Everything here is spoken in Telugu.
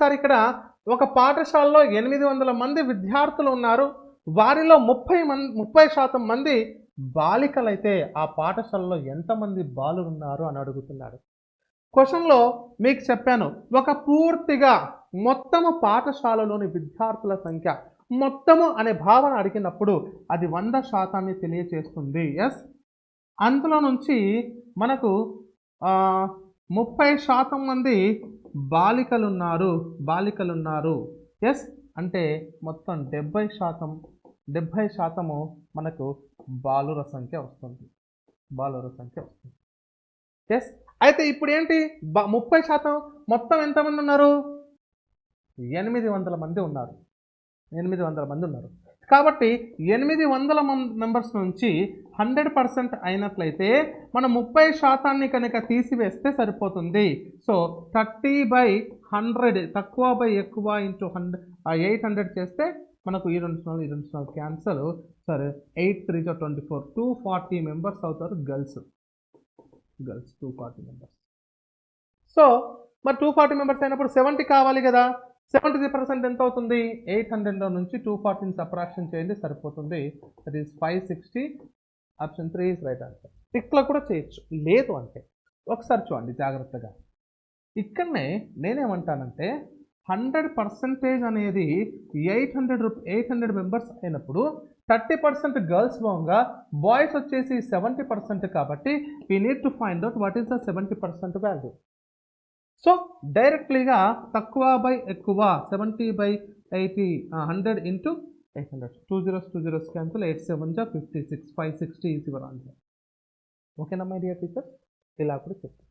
ఒకసారి ఇక్కడ ఒక పాఠశాలలో ఎనిమిది వందల మంది విద్యార్థులు ఉన్నారు. వారిలో ముప్పై మంది ముప్పై శాతం మంది బాలికలైతే ఆ పాఠశాలలో ఎంతమంది బాలు ఉన్నారు అని అడుగుతున్నాడు క్వశ్చన్లో మీకు చెప్పాను ఒక పూర్తిగా మొత్తము పాఠశాలలోని విద్యార్థుల సంఖ్య మొత్తము అనే భావన అడిగినప్పుడు అది వంద శాతాన్ని తెలియచేస్తుంది. ఎస్ అందులో నుంచి మనకు ముప్పై శాతం మంది బాలికలున్నారు బాలికలున్నారు. ఎస్ అంటే మొత్తం డెబ్బై శాతం డెబ్బై శాతము మనకు బాలుర సంఖ్య వస్తుంది. బాలుర సంఖ్య వస్తుంది. ఎస్ అయితే ఇప్పుడు ఏంటి బ ముప్పై శాతం మొత్తం ఎంతమంది ఉన్నారు? ఎనిమిది వందల మంది ఉన్నారు. ఎనిమిది వందల మంది ఉన్నారు. కాబట్టి ఎనిమిది వందల మెంబర్స్ నుంచి హండ్రెడ్ పర్సెంట్ అయినట్లయితే మనం ముప్పై శాతాన్ని కనుక తీసివేస్తే సరిపోతుంది. సో థర్టీ బై హండ్రెడ్ తక్కువ బై ఎక్కువ ఇంటూ హండ్రెడ్ ఎయిట్ హండ్రెడ్ చేస్తే మనకు ఈ రెండు సున్నాలు ఈ రెండు సున్నాలు క్యాన్సల్. సరే ఎయిట్ త్రీ జో twenty four two forty members అవుతారు girls. Girls two forty members. So మరి టూ ఫార్టీ మెంబర్స్ అయినప్పుడు సెవెంటీ కావాలి కదా? సెవెంటీ పర్సెంట్ ఎంత అవుతుంది? ఎయిట్ హండ్రెడ్లో నుంచి టూ ఫార్టీని సప్రాక్షన్ చేయండి సరిపోతుంది. That is five sixty option three is right answer. టిక్లో కూడా చేయొచ్చు. లేదు అంటే. ఒకసారి చూడండి జాగ్రత్తగా. ఇక్కడనే నేనేమంటానంటే హండ్రెడ్ పర్సెంటేజ్ అనేది eight hundred rupee eight hundred members అయినప్పుడు థర్టీ పర్సెంట్ గర్ల్స్ పోగా బాయ్స్ వచ్చేసి సెవెంటీ పర్సెంట్ కాబట్టి we need to find out what is the seventy percent value so డైరెక్ట్లీగా తక్కువ బై ఎక్కువ seventy by eighty hundred into eight hundred two zeros two zeros cancel eight seven జా fifty six five sixty is your answer ఓకేనా మై డియర్ టీచర్ ఇలా కూడా చెప్తాను